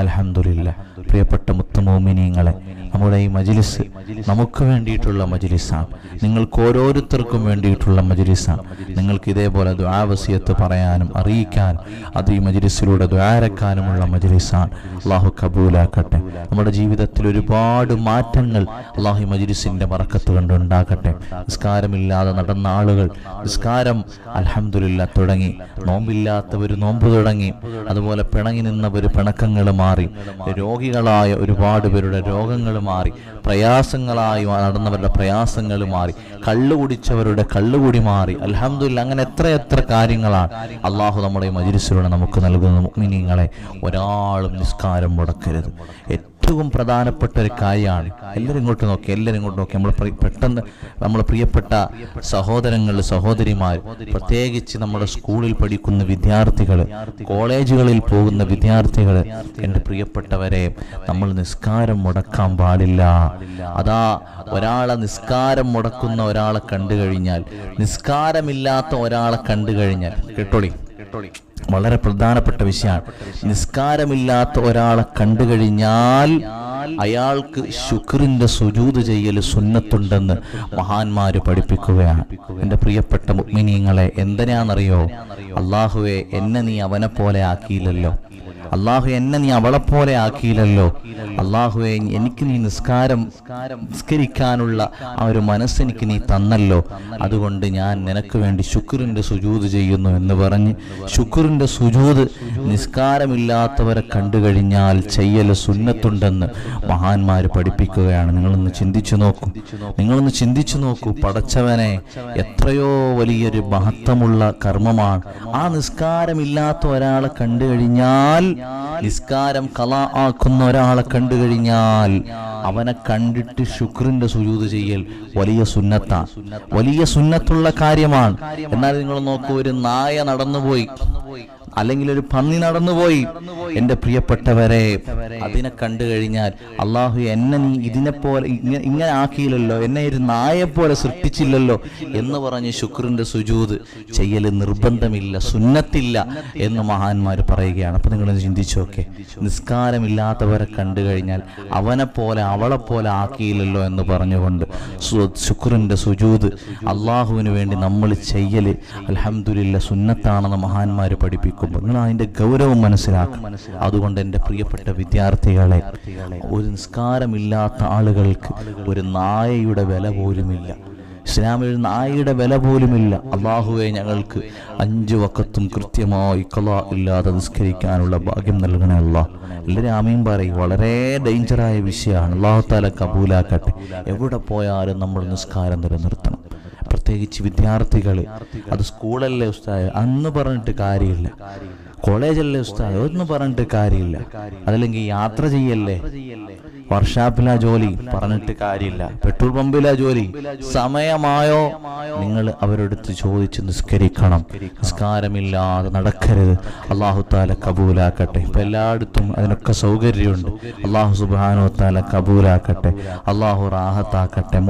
അൽഹംദുലില്ല. പ്രിയപ്പെട്ട മുത്തുമോമിനിയങ്ങളെ നമ്മുടെ ഈ മജിലിസ് നമുക്ക് വേണ്ടിയിട്ടുള്ള മജിലിസാണ് നിങ്ങൾക്ക് ഓരോരുത്തർക്കും വേണ്ടിയിട്ടുള്ള മജിലിസാണ് നിങ്ങൾക്ക് ഇതേപോലെ ദ്വാവസിയത്ത് പറയാനും അറിയിക്കാനും അത് ഈ മജിലിസിലൂടെ ദ്വാരക്കാനുമുള്ള മജിലിസാണ് അള്ളാഹു കബൂലാക്കട്ടെ. നമ്മുടെ ജീവിതത്തിൽ ഒരുപാട് മാറ്റങ്ങൾ അള്ളാഹു മജിലിസിന്റെ മറക്കത്ത് കൊണ്ട് ഉണ്ടാക്കട്ടെ നിസ്കാരമില്ലാതെ നടന്ന ആളുകൾ നിസ്കാരം അലഹമില്ല തുടങ്ങി. നോമ്പില്ലാത്തവർ നോമ്പ് തുടങ്ങി. അതുപോലെ പിണങ്ങി നിന്നവർ പിണക്കങ്ങൾ മാറി. രോഗികളായ ഒരുപാട് പേരുടെ രോഗങ്ങൾ മാറി. പ്രയാസങ്ങളായി നടന്നവരുടെ പ്രയാസങ്ങൾ മാറി. കള്ളു കുടിച്ചവരുടെ കള്ളുകുടി മാറി. അൽഹംദുലില്ല അങ്ങനെ എത്രയെത്ര കാര്യങ്ങളാണ് അള്ളാഹു നമ്മുടെ മജിരിസിലൂടെ നമുക്ക് നൽകുന്ന മുക്മിനീങ്ങളെ ഒരാളും നിസ്കാരം മുടക്കരുത്. ഏറ്റവും പ്രധാനപ്പെട്ട ഒരു കാര്യമാണ്. എല്ലാവരും ഇങ്ങോട്ട് നോക്കി എല്ലാവരും ഇങ്ങോട്ട് നോക്കി. നമ്മൾ പെട്ടെന്ന് നമ്മൾ പ്രിയപ്പെട്ട സഹോദരങ്ങൾ സഹോദരിമാർ പ്രത്യേകിച്ച് നമ്മുടെ സ്കൂളിൽ പഠിക്കുന്ന വിദ്യാർത്ഥികൾ കോളേജുകളിൽ പോകുന്ന വിദ്യാർത്ഥികൾ എന്റെ പ്രിയപ്പെട്ടവരെ നമ്മൾ നിസ്കാരം മുടക്കാൻ പാടില്ല. അതാ ഒരാളെ നിസ്കാരം മുടക്കുന്ന ഒരാളെ കണ്ടു കഴിഞ്ഞാൽ നിസ്കാരമില്ലാത്ത ഒരാളെ കണ്ടു കഴിഞ്ഞാൽ കേട്ടോളി കേട്ടോളി? വളരെ പ്രധാനപ്പെട്ട വിഷയമാണ്. നിസ്കാരമില്ലാത്ത ഒരാളെ കണ്ടു കഴിഞ്ഞാൽ അയാൾക്ക് ശുക്രിന്റെ സുജൂത് ചെയ്യൽ സുന്നത്തുണ്ടെന്ന് മഹാന്മാര് പഠിപ്പിക്കുകയാണ്. എന്റെ പ്രിയപ്പെട്ട മുഗ്മിനീങ്ങളെ എന്തിനാണെന്നറിയോ? അള്ളാഹുവെ എന്നെ നീ അവനെ പോലെ ആക്കിയില്ലല്ലോ. അള്ളാഹു എന്നെ നീ അവളെ പോലെ ആക്കിയില്ലല്ലോ. അള്ളാഹുവെ എനിക്ക് നീ നിസ്കാരം നിസ്കരിക്കാനുള്ള ആ ഒരു മനസ്സെനിക്ക് നീ തന്നല്ലോ. അതുകൊണ്ട് ഞാൻ നിനക്ക് വേണ്ടി ശുക്രിന്റെ സുജൂത് ചെയ്യുന്നു എന്ന് പറഞ്ഞ് ശുക്രിന്റെ സുജൂത് നിസ്കാരമില്ലാത്തവരെ കണ്ടു കഴിഞ്ഞാൽ ചെയ്യൽ സുന്നത്തുണ്ടെന്ന് മഹാന്മാർ പഠിപ്പിക്കുകയാണ്. നിങ്ങളൊന്ന് ചിന്തിച്ചു നോക്കൂ. നിങ്ങളൊന്ന് ചിന്തിച്ചു നോക്കൂ. പടച്ചവനെ എത്രയോ വലിയൊരു മഹത്വമുള്ള കർമ്മമാണ്. ആ നിസ്കാരമില്ലാത്ത ഒരാളെ കണ്ടു കഴിഞ്ഞാൽ നിസ്കാരം കല ആക്കുന്ന ഒരാളെ കണ്ടു കഴിഞ്ഞാൽ അവനെ കണ്ടിട്ട് ശുക്രന്റെ സുജൂത് ചെയ്യൽ വലിയ സുന്നത്താണ് വലിയ സുന്നത്തുള്ള കാര്യമാണ്. എന്നാൽ നിങ്ങൾ നോക്കൂ ഒരു നായ നടന്നുപോയി. അല്ലെങ്കിൽ ഒരു പന്നി നടന്നുപോയി. എന്റെ പ്രിയപ്പെട്ടവരെ അതിനെ കണ്ടു കഴിഞ്ഞാൽ അള്ളാഹു എന്നെ നീ ഇതിനെ പോലെ ഇങ്ങനെ ആക്കിയില്ലല്ലോ. എന്നെ ഒരു നായെ പോലെ സൃഷ്ടിച്ചില്ലല്ലോ എന്ന് പറഞ്ഞ് ശുക്രന്റെ സുജൂത് ചെയ്യൽ നിർബന്ധമില്ല സുന്നത്തില്ല എന്ന് മഹാന്മാർ പറയുകയാണ്. അപ്പൊ നിങ്ങൾ ചിന്തിച്ചു നോക്കെ. നിസ്കാരമില്ലാത്തവരെ കണ്ടു കഴിഞ്ഞാൽ അവനെ പോലെ അവളെ പോലെ ആക്കിയില്ലല്ലോ എന്ന് പറഞ്ഞുകൊണ്ട് ശുക്രന്റെ സുജൂത് അള്ളാഹുവിന് വേണ്ടി നമ്മൾ ചെയ്യൽ അൽഹംദുലില്ല സുന്നത്താണെന്ന് മഹാന്മാർ പഠിപ്പിക്കുമ്പോൾ നിങ്ങൾ അതിന്റെ ഗൗരവം മനസ്സിലാക്കും അതുകൊണ്ട് എന്റെ പ്രിയപ്പെട്ട വിദ്യാർത്ഥികളെ ഒരു നിസ്കാരമില്ലാത്ത ആളുകൾക്ക് ഒരു നായയുടെ വില പോലുമില്ല. ഇസ്ലാമിൽ നായയുടെ വില പോലുമില്ല. അള്ളാഹുവെ ഞങ്ങൾക്ക് അഞ്ച് വക്കത്തും കൃത്യമായി കല ഇല്ലാതെ നിസ്കരിക്കാനുള്ള ഭാഗ്യം നൽകണേ അള്ളാഹ് എല്ലാവരും ആമീൻ പറയും. വളരെ ഡേഞ്ചറായ വിഷയമാണ്. അള്ളാഹു താല കബൂലാക്കട്ടെ. എവിടെ പോയാലും നമ്മൾ നിസ്കാരം നിലനിർത്തണം. പ്രത്യേകിച്ച് വിദ്യാർത്ഥികൾ അത് സ്കൂളല്ലേ ഉസ്താദ്? അന്ന് പറഞ്ഞിട്ട് കാര്യമില്ല. കോളേജല്ലേ ഉസ്താദ്? ഒന്നും പറഞ്ഞിട്ട് കാര്യമില്ല. അതല്ലെങ്കിൽ യാത്ര ചെയ്യല്ലേ? വർഷാപ്പിലാ ജോലി പറഞ്ഞിട്ട് കാര്യമില്ല. പെട്രോൾ പമ്പിലാ ജോലി. സമയമായോ? നിങ്ങൾ അവരെടുത്ത് ചോദിച്ച് നിസ്കരിക്കണം. നിസ്കാരമില്ലാതെ നടക്കരുത്. അള്ളാഹു താല കബൂലാക്കട്ടെ. ഇപ്പൊ എല്ലായിടത്തും അതിനൊക്കെ സൗകര്യമുണ്ട്. അള്ളാഹു സുബാനോ താല കബൂലാക്കട്ടെ. അള്ളാഹു റാഹത്താക്കട്ടെ.